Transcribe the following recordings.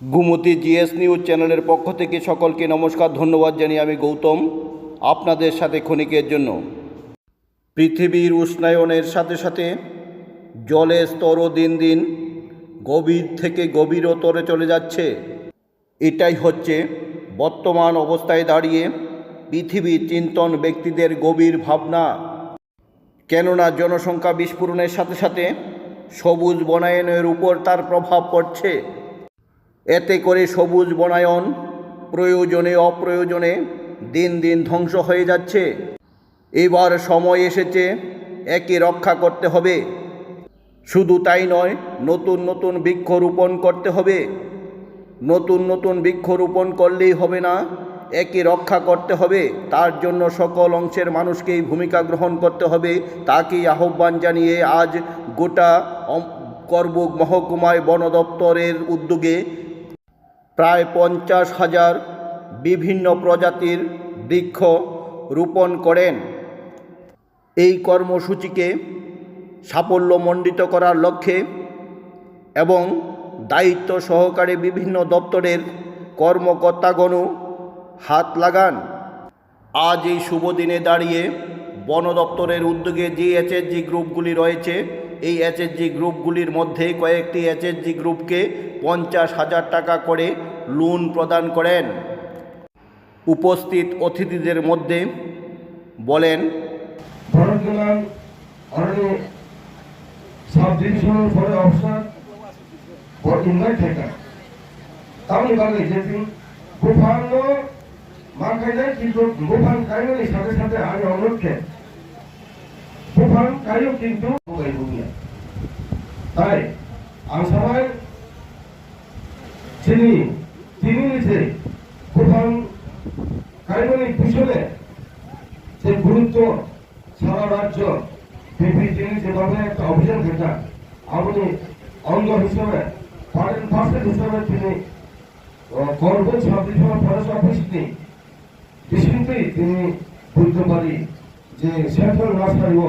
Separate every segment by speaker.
Speaker 1: Gumti GS news চ্যানেলের পক্ষ থেকে সকলকে নমস্কার, ধন্যবাদ জানিয়ে আমি গৌতম আপনাদের সাথে ক্ষণিকের জন্য। পৃথিবীর উষ্ণায়নের সাথে সাথে জলের স্তরও দিন দিন গভীর থেকে গভীরতরে চলে যাচ্ছে। এটাই হচ্ছে বর্তমান অবস্থায় দাঁড়িয়ে পৃথিবীর চিন্তন ব্যক্তিদের গভীর ভাবনা। কেননা জনসংখ্যা বিস্ফোরণের সাথে সাথে সবুজ বনায়নের উপর তার প্রভাব পড়ছে। এতে করে সবুজ বনায়ন প্রয়োজনে অপ্রয়োজনে দিন দিন ধ্বংস হয়ে যাচ্ছে। এবার সময় এসেছে একে রক্ষা করতে হবে। শুধু তাই নয়, নতুন নতুন বৃক্ষরোপণ করতে হবে। নতুন নতুন বৃক্ষরোপণ করলেই হবে না, একে রক্ষা করতে হবে। তার জন্য সকল অংশের মানুষকেই ভূমিকা গ্রহণ করতে হবে। তাকেই আহ্বান জানিয়ে আজ গোটা করবুক মহকুমায় বন দপ্তরের উদ্যোগে প্রায় পঞ্চাশ হাজার বিভিন্ন প্রজাতির বৃক্ষ রোপণ করেন। এই কর্মসূচিকে সাফল্যমণ্ডিত করার লক্ষ্যে এবং দায়িত্ব সহকারে বিভিন্ন দপ্তরের কর্মকর্তাগণও হাত লাগান। আজ এই শুভ দিনে দাঁড়িয়ে বন দপ্তরের উদ্যোগে যে এইচএসজি গ্রুপগুলি রয়েছে এই এইচএসজি গ্রুপগুলির মধ্যে কয়েকটি এইচএসজি গ্রুপকে পঞ্চাশ হাজার টাকা করে লোন প্রদান করেন। উপস্থিত অতিথিদের মধ্যে বলেন
Speaker 2: সাথে সাথে আমি অনুরোধকে গোপাল কিন্তু তাই আমি সবাই চিনি, তিনি গোপাল কাইনের পিছনে যে গুরুত্ব সারা রাজ্য তিনি যেভাবে একটা অভিযান যেটা আপনি অঙ্গ হিসেবে পার্ট পার্সেন্ট হিসেবে তিনি করবেন ছাব্বিশ ফরেস্ট অফিস নেই বিশেষতই তিনি বুঝতে পারি যে সেন্ট্রাল রাস্তায় ও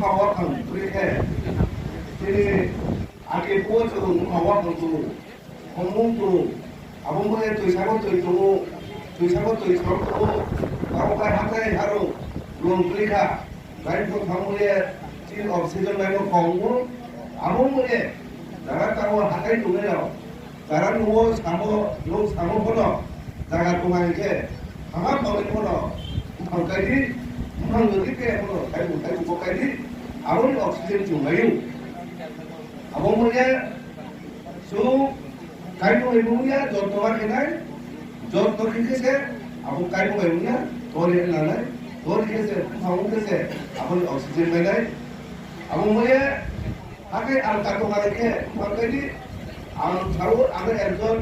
Speaker 3: খান তুই তিনি আগে পোচ মুখাওয়া খান তো কমুং তো আবো তুই সাগো তুই তো তুই সাগো তুই সর তো আবো কাই হাতে হারো লং লাইন তো থামুলে চিন অক্সিজেন লাইন কমু আবো মনে যারা তাও হাতাই তুলে যাও যারা ন'ও সামো ন'ও সামো ফলো জায়গা তোমাকে আমার মনে ফলো। ভালকাইদি মুখাং নদীকে ফলো? তাই তাই উপকাইদি আবো অক্সিজেন জুমায়ু আবো মনে সু কাইটো এমুনিয়া যতবার খেনাই যত খেকেছে আবো কাইটো এমুনিয়া তোর এ নালাই তোর খেকেছে ফাউন খেকেছে আবো অক্সিজেন মেলাই আবো মনে আগে আর কাটো কালকে ভালকাইদি আর ছাড়ো আমি একজন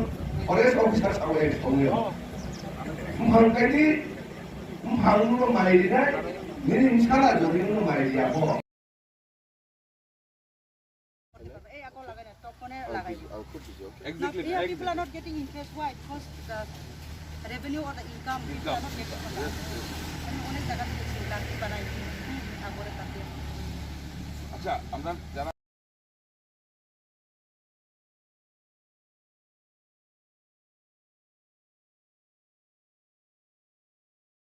Speaker 3: ফরেস্ট অফিসার এর সঙ্গে ভালকাইদি ভাঙুনো মাইরি নাই, মিনি ইনশাল্লাহ যদি কোনো মাইরি
Speaker 4: লাগাই নাই টপ ফোনে লাগাই দিওঁ Not, yeah, people are not getting interest. Why? Because the revenue or the income, people are not getting from that. আমি অনেক জায়গা থেকে চিন্তা বানাই আগরে তাকে
Speaker 5: আচ্ছা আমরা যারা